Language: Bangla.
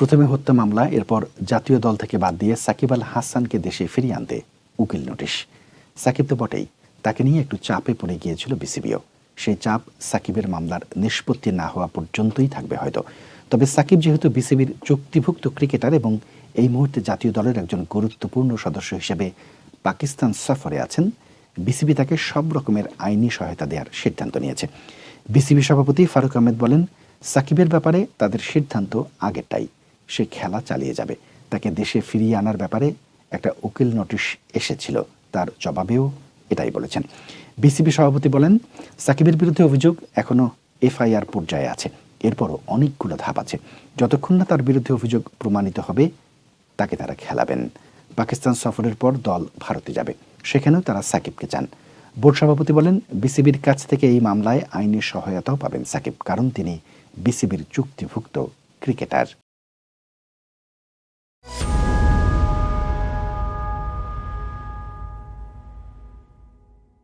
প্রথমে হত্যা মামলা, এরপর জাতীয় দল থেকে বাদ দিয়ে সাকিব আল হাসানকে দেশে ফিরিয়ে আনতে উকিল নোটিশ। সাকিব তো বটেই, তাকে নিয়ে একটু চাপে পড়ে গিয়েছিল বিসিবিও। সেই চাপ সাকিবের মামলার নিষ্পত্তি না হওয়া পর্যন্তই থাকবে হয়তো। তবে সাকিব যেহেতু বিসিবির চুক্তিভুক্ত ক্রিকেটার এবং এই মুহূর্তে জাতীয় দলের একজন গুরুত্বপূর্ণ সদস্য হিসেবে পাকিস্তান সফরে আছেন, বিসিবি তাকে সব রকমের আইনি সহায়তা দেওয়ার সিদ্ধান্ত নিয়েছে। বিসিবি সভাপতি ফারুক আহমেদ বলেন, সাকিবের ব্যাপারে তাদের সিদ্ধান্ত আগেরটাই। সে খেলা চালিয়ে যাবে। তাকে দেশে ফিরিয়ে আনার ব্যাপারে একটা উকিল নোটিশ এসেছিল। তার জবাবেও এটাই বলেছেন। বিসিবি সভাপতি বলেন, সাকিবের বিরুদ্ধে অভিযোগ এখনও এফআইআর পর্যায়ে আছে। এরপরও অনেকগুলো ধাপ আছে। যতক্ষণ না তার বিরুদ্ধে অভিযোগ প্রমাণিত হবে, তাকে তারা খেলাবেন। পাকিস্তান সফরের পর দল ভারতে যাবে। সেখানেও তারা সাকিবকে চান। বোর্ড সভাপতি বলেন, বিসিবির কাছ থেকে এই মামলায় আইনি সহায়তাও পাবেন সাকিব, কারণ তিনি বিসিবির চুক্তিভুক্ত ক্রিকেটার।